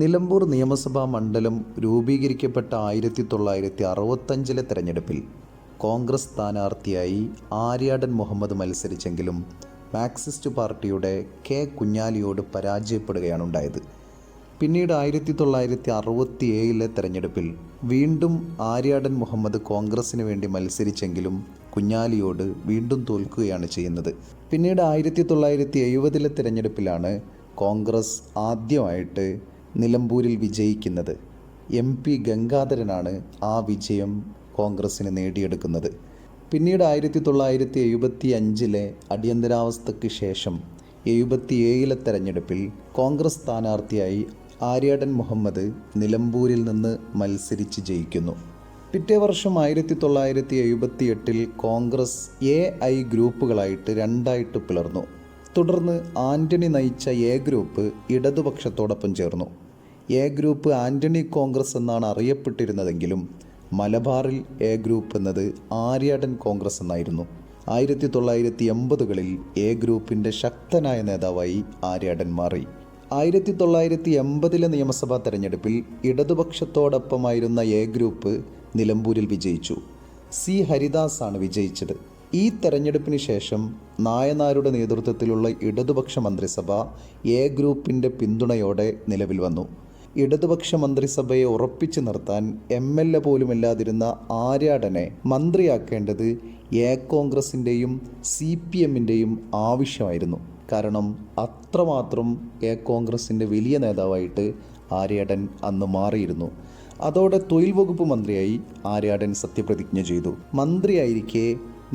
നിലമ്പൂർ നിയമസഭാ മണ്ഡലം രൂപീകരിക്കപ്പെട്ട ആയിരത്തി തൊള്ളായിരത്തി അറുപത്തഞ്ചിലെ തെരഞ്ഞെടുപ്പിൽ കോൺഗ്രസ് സ്ഥാനാർത്ഥിയായി ആര്യാടൻ മുഹമ്മദ് മത്സരിച്ചെങ്കിലും മാർക്സിസ്റ്റ് പാർട്ടിയുടെ കെ കുഞ്ഞാലിയോട് പരാജയപ്പെടുകയാണ് ഉണ്ടായത് പിന്നീട് ആയിരത്തി തൊള്ളായിരത്തി അറുപത്തി ഏഴിലെ തെരഞ്ഞെടുപ്പിൽ വീണ്ടും ആര്യാടൻ മുഹമ്മദ് കോൺഗ്രസിന് വേണ്ടി മത്സരിച്ചെങ്കിലും കുഞ്ഞാലിയോട് വീണ്ടും തോൽക്കുകയാണ് ചെയ്യുന്നത്. പിന്നീട് ആയിരത്തി തൊള്ളായിരത്തി എഴുപതിലെ തെരഞ്ഞെടുപ്പിലാണ് കോൺഗ്രസ് ആദ്യമായിട്ട് നിലമ്പൂരിൽ വിജയിക്കുന്നത്. എം പി ഗംഗാധരനാണ് ആ വിജയം കോൺഗ്രസ്സിന് നേടിയെടുക്കുന്നത്. പിന്നീട് ആയിരത്തി തൊള്ളായിരത്തി എഴുപത്തി അഞ്ചിലെ അടിയന്തരാവസ്ഥയ്ക്ക് ശേഷം എഴുപത്തിയേഴിലെ തെരഞ്ഞെടുപ്പിൽ കോൺഗ്രസ് സ്ഥാനാർത്ഥിയായി ആര്യാടൻ മുഹമ്മദ് നിലമ്പൂരിൽ നിന്ന് മത്സരിച്ച് ജയിക്കുന്നു. പിറ്റേ വർഷം ആയിരത്തി തൊള്ളായിരത്തി എഴുപത്തി എട്ടിൽ കോൺഗ്രസ് എ ഐ ഗ്രൂപ്പുകളായിട്ട് രണ്ടായിട്ട് പിളർന്നു. തുടർന്ന് ആന്റണി നയിച്ച എ ഗ്രൂപ്പ് ഇടതുപക്ഷത്തോടൊപ്പം ചേർന്നു. എ ഗ്രൂപ്പ് ആന്റണി കോൺഗ്രസ് എന്നാണ് അറിയപ്പെട്ടിരുന്നതെങ്കിലും മലബാറിൽ എ ഗ്രൂപ്പ് എന്നത് ആര്യാടൻ കോൺഗ്രസ് എന്നായിരുന്നു. ആയിരത്തി തൊള്ളായിരത്തി എൺപതുകളിൽ എ ഗ്രൂപ്പിന്റെ ശക്തനായ നേതാവായി ആര്യാടൻ മാറി. ആയിരത്തി തൊള്ളായിരത്തി എൺപതിലെ നിയമസഭാ തെരഞ്ഞെടുപ്പിൽ ഇടതുപക്ഷത്തോടൊപ്പമായിരുന്ന എ ഗ്രൂപ്പ് നിലമ്പൂരിൽ വിജയിച്ചു. സി ഹരിദാസ് ആണ് വിജയിച്ചത്. ഈ തെരഞ്ഞെടുപ്പിന് ശേഷം നായനാരുടെ നേതൃത്വത്തിലുള്ള ഇടതുപക്ഷ മന്ത്രിസഭ എ ഗ്രൂപ്പിന്റെ പിന്തുണയോടെ നിലവിൽ വന്നു. ഇടതുപക്ഷ മന്ത്രിസഭയെ ഉറപ്പിച്ചു നിർത്താൻ എം എൽ എ പോലുമില്ലാതിരുന്ന ആര്യാടനെ മന്ത്രിയാക്കേണ്ടത് എ കോൺഗ്രസിന്റെയും സി പി എമ്മിന്റെയും ആവശ്യമായിരുന്നു. കാരണം അത്രമാത്രം എ കോൺഗ്രസിന്റെ വലിയ നേതാവായിട്ട് ആര്യാടൻ അന്ന് മാറിയിരുന്നു. അതോടെ തൊഴിൽ വകുപ്പ് മന്ത്രിയായി ആര്യാടൻ സത്യപ്രതിജ്ഞ ചെയ്തു. മന്ത്രിയായിരിക്കെ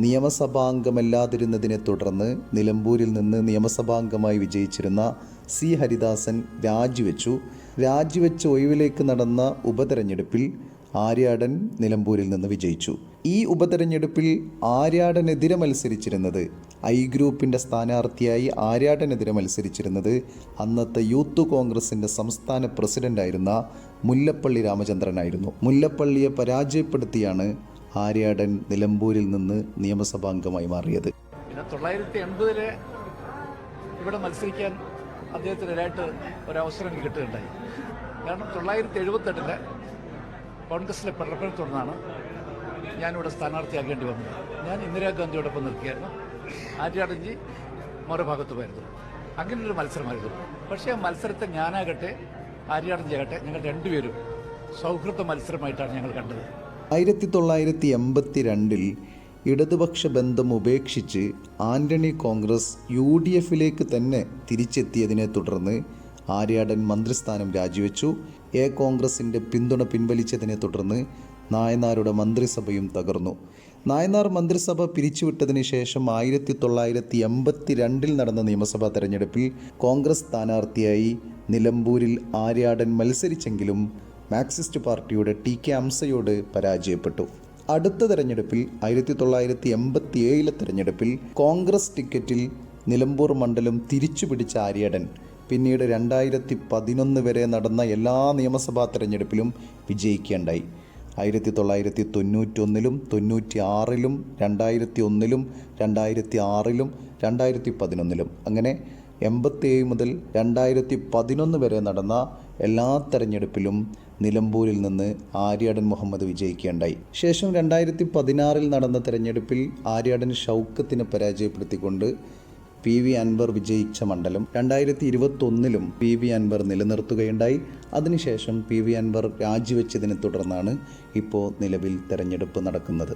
നിയമസഭാംഗമല്ലാതിരുന്നതിനെ തുടർന്ന് നിലമ്പൂരിൽ നിന്ന് നിയമസഭാംഗമായി വിജയിച്ചിരുന്ന സി ഹരിദാസൻ രാജിവെച്ചു. രാജിവെച്ച ഒഴിവിലേക്ക് നടന്ന ഉപതെരഞ്ഞെടുപ്പിൽ ആര്യാടൻ നിലമ്പൂരിൽ നിന്ന് വിജയിച്ചു. ഈ ഉപതെരഞ്ഞെടുപ്പിൽ ആര്യാടനെതിരെ മത്സരിച്ചിരുന്നത് ഐ ഗ്രൂപ്പിന്റെ സ്ഥാനാർത്ഥിയായി ആര്യാടനെതിരെ മത്സരിച്ചിരുന്നത് അന്നത്തെ യൂത്ത് കോൺഗ്രസിന്റെ സംസ്ഥാന പ്രസിഡന്റായിരുന്ന മുല്ലപ്പള്ളി രാമചന്ദ്രനായിരുന്നു. മുല്ലപ്പള്ളിയെ പരാജയപ്പെടുത്തിയാണ് ആര്യാടൻ നിലമ്പൂരിൽ നിന്ന് നിയമസഭാംഗമായി മാറിയത്. പിന്നെ തൊള്ളായിരത്തി എൺപതിലെ ഇവിടെ മത്സരിക്കാൻ അദ്ദേഹത്തിനായിട്ട് ഒരവസരം കിട്ടുകയുണ്ടായി. കാരണം തൊള്ളായിരത്തി എഴുപത്തെട്ടിലെ കോൺഗ്രസിലെ പ്രകടനത്തെ തുടർന്നാണ് ഞാനിവിടെ സ്ഥാനാർത്ഥിയാക്കേണ്ടി വന്നത്. ഞാൻ ഇന്ദിരാഗാന്ധിയോടൊപ്പം നിൽക്കുകയായിരുന്നു. ആര്യാടൻജി മറുഭാഗത്തുമായിരുന്നു അങ്ങനെ ഒരു മത്സരമായിരുന്നു. പക്ഷേ ആ മത്സരത്തെ ഞാനാകട്ടെ ആര്യാടൻജി ആകട്ടെ ഞങ്ങൾ രണ്ടുപേരും സൗഹൃദ മത്സരമായിട്ടാണ് ഞങ്ങൾ കണ്ടത്. ആയിരത്തി തൊള്ളായിരത്തി എൺപത്തി രണ്ടിൽ ഇടതുപക്ഷ ബന്ധം ഉപേക്ഷിച്ച് ആന്റണി കോൺഗ്രസ് യു ഡി എഫിലേക്ക് തന്നെ തിരിച്ചെത്തിയതിനെ തുടർന്ന് ആര്യാടൻ മന്ത്രിസ്ഥാനം രാജിവെച്ചു. എ കോൺഗ്രസിന്റെ പിന്തുണ പിൻവലിച്ചതിനെ തുടർന്ന് നായനാരുടെ മന്ത്രിസഭയും തകർന്നു. നായനാർ മന്ത്രിസഭ പിരിച്ചുവിട്ടതിന് ശേഷം ആയിരത്തി തൊള്ളായിരത്തി എൺപത്തി രണ്ടിൽ നടന്ന നിയമസഭാ തെരഞ്ഞെടുപ്പിൽ കോൺഗ്രസ് സ്ഥാനാർത്ഥിയായി നിലമ്പൂരിൽ ആര്യാടൻ മത്സരിച്ചെങ്കിലും മാർക്സിസ്റ്റ് പാർട്ടിയുടെ ടി കെ അംസയോട് പരാജയപ്പെട്ടു. അടുത്ത തെരഞ്ഞെടുപ്പിൽ ആയിരത്തി തൊള്ളായിരത്തി എൺപത്തി ഏഴിലെ തെരഞ്ഞെടുപ്പിൽ കോൺഗ്രസ് ടിക്കറ്റിൽ നിലമ്പൂർ മണ്ഡലം തിരിച്ചുപിടിച്ച ആര്യടൻ. പിന്നീട് രണ്ടായിരത്തി പതിനൊന്ന് വരെ നടന്ന എല്ലാ നിയമസഭാ തെരഞ്ഞെടുപ്പിലും വിജയിക്കുകയുണ്ടായി. ആയിരത്തി തൊള്ളായിരത്തി തൊണ്ണൂറ്റൊന്നിലും തൊണ്ണൂറ്റി ആറിലും രണ്ടായിരത്തി ഒന്നിലും രണ്ടായിരത്തി ആറിലും രണ്ടായിരത്തി പതിനൊന്നിലും അങ്ങനെ എൺപത്തിയേഴ് മുതൽ രണ്ടായിരത്തി പതിനൊന്ന് വരെ നടന്ന എല്ലാ തെരഞ്ഞെടുപ്പിലും നിലമ്പൂരിൽ നിന്ന് ആര്യാടൻ മുഹമ്മദ് വിജയിക്കുകയുണ്ടായി. ശേഷം രണ്ടായിരത്തി പതിനാറിൽ നടന്ന തെരഞ്ഞെടുപ്പിൽ ആര്യാടൻ ഷൗക്കത്തിനെ പരാജയപ്പെടുത്തിക്കൊണ്ട് പി വി അൻവർ വിജയിച്ച മണ്ഡലം രണ്ടായിരത്തി ഇരുപത്തൊന്നിലും പി വി അൻവർ നിലനിർത്തുകയുണ്ടായി. അതിനുശേഷം പി വി അൻവർ രാജിവെച്ചതിനെ തുടർന്നാണ് ഇപ്പോൾ നിലവിൽ തെരഞ്ഞെടുപ്പ് നടക്കുന്നത്.